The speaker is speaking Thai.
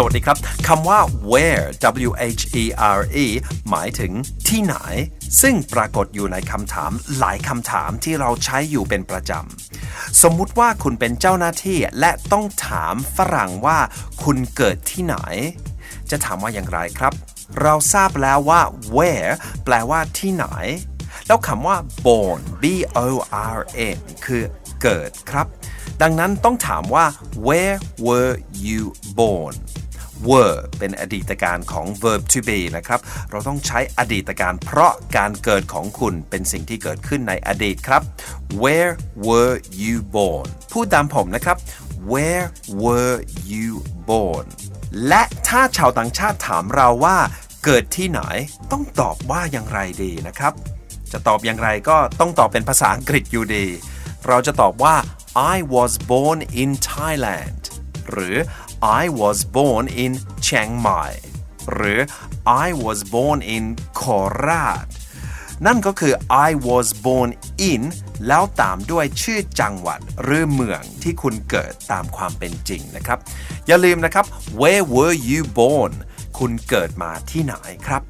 สวัสดีครับคำว่า where w h e r e หมายถึงที่ไหน ซึ่งปรากฏอยู่ในคำถามหลายคำถามที่เราใช้อยู่เป็นประจำ สมมุติว่าคุณเป็นเจ้าหน้าที่และต้องถามฝรั่งว่าคุณเกิดที่ไหน จะถามว่าอย่างไรครับ เราทราบแล้วว่า where แปลว่าที่ไหน แล้วคำว่า born b o r n คือเกิดครับดังนั้นต้องถามว่า where were you born were เป็นอดีตการของ verb to be นะครับ เราต้องใช้อดีตการเพราะการเกิดของคุณเป็นสิ่งที่เกิดขึ้นในอดีตครับ where were you born พูดตามผมนะครับ where were you born และถ้าชาวต่างชาติถามเราว่า เกิดที่ไหน ต้องตอบว่าอย่างไรดีนะครับ จะตอบอย่างไรก็ต้องตอบเป็นภาษาอังกฤษอยู่ดี เราจะตอบว่า I was born in Thailand หรือ I was born in Chiang Mai หรือ I was born in Korat นั่นก็คือ I was born in แล้วตามด้วยชื่อจังหวัดหรือเมืองที่คุณเกิดตามความเป็นจริงนะครับ อย่าลืมนะครับ Where were you born คุณเกิดมาที่ไหนครับ